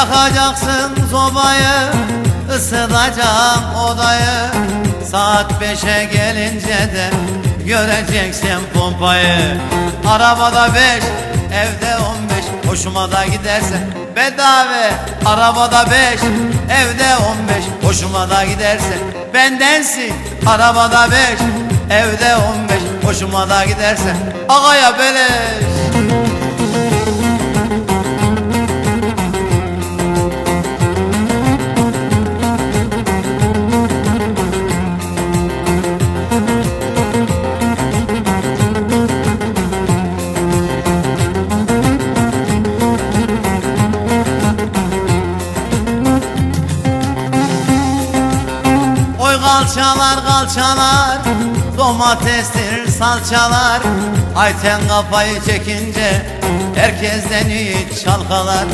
Yakacaksın sobayı ısıtacağım odayı. Saat beşe gelince de göreceksin pompayı. Arabada beş evde on beş hoşuma da giderse Bedava. Arabada beş evde on beş hoşuma da giderse Bendensin. Arabada beş evde on beş hoşuma da giderse Ağaya beleş kalçalar kalçalar Domatestir salçalar. Ayten kafayı çekince Herkesten iyi çalkalar.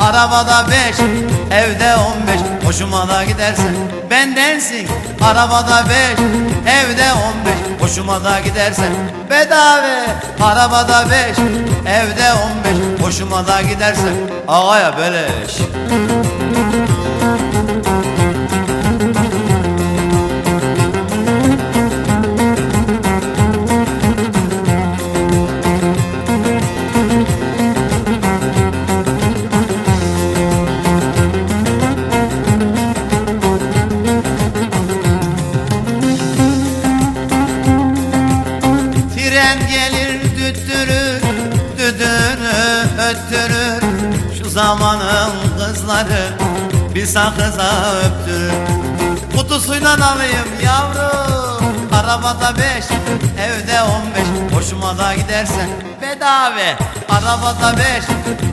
Arabada beş Evde on beş Hoşuma da gidersen Bendensin. Arabada beş Evde on beş Hoşuma da gidersen Bedava. Arabada beş Evde on beş Hoşuma da gidersen Ağaya beleş Tren gelir düttürür, düdüğünü öttürür. Şu zamanın kızları bir sakıza öptürür. Kutusuyla alayım yavrum Arabada beş, evde on beş. Hoşuma da gidersen bedava Arabada beş,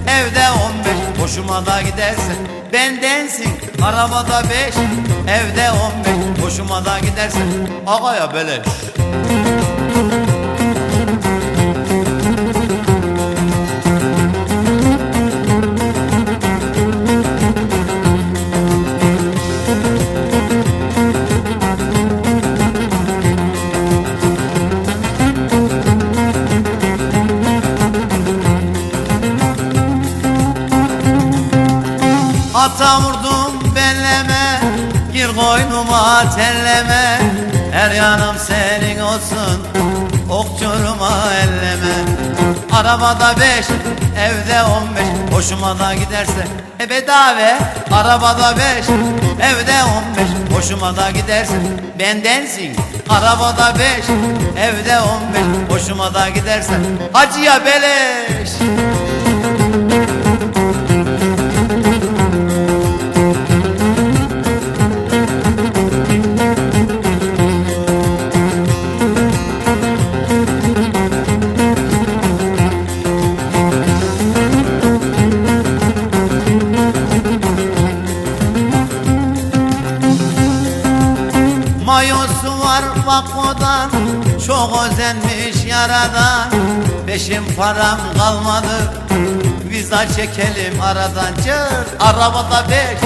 evde on beş. Hoşuma da gidersen bendensin Arabada beş, evde on beş. Hoşuma da gidersen Ağaya beleş Ata vurdum belleme Gir koynuma telleme. Her yanım senin olsun Okçuruma elleme. Arabada beş Evde on beş Hoşuma da giderse E bedava Arabada beş Evde on beş Hoşuma da giderse Bendensin. Arabada beş Evde on beş Hoşuma da giderse Hacıya beleş Mayosu var vakodan Çok özenmiş yaradan Peşim param kalmadı Viza çekelim aradan. Cır arabada beş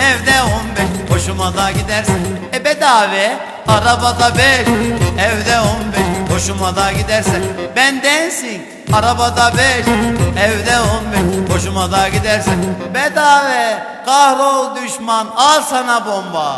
Evde on beş Hoşuma da gidersin. E bedava Arabada beş Evde on beş Hoşuma da gidersen Bendensin Arabada beş Evde on beş Hoşuma da gidersen Bedava Kahrol düşman Al sana bomba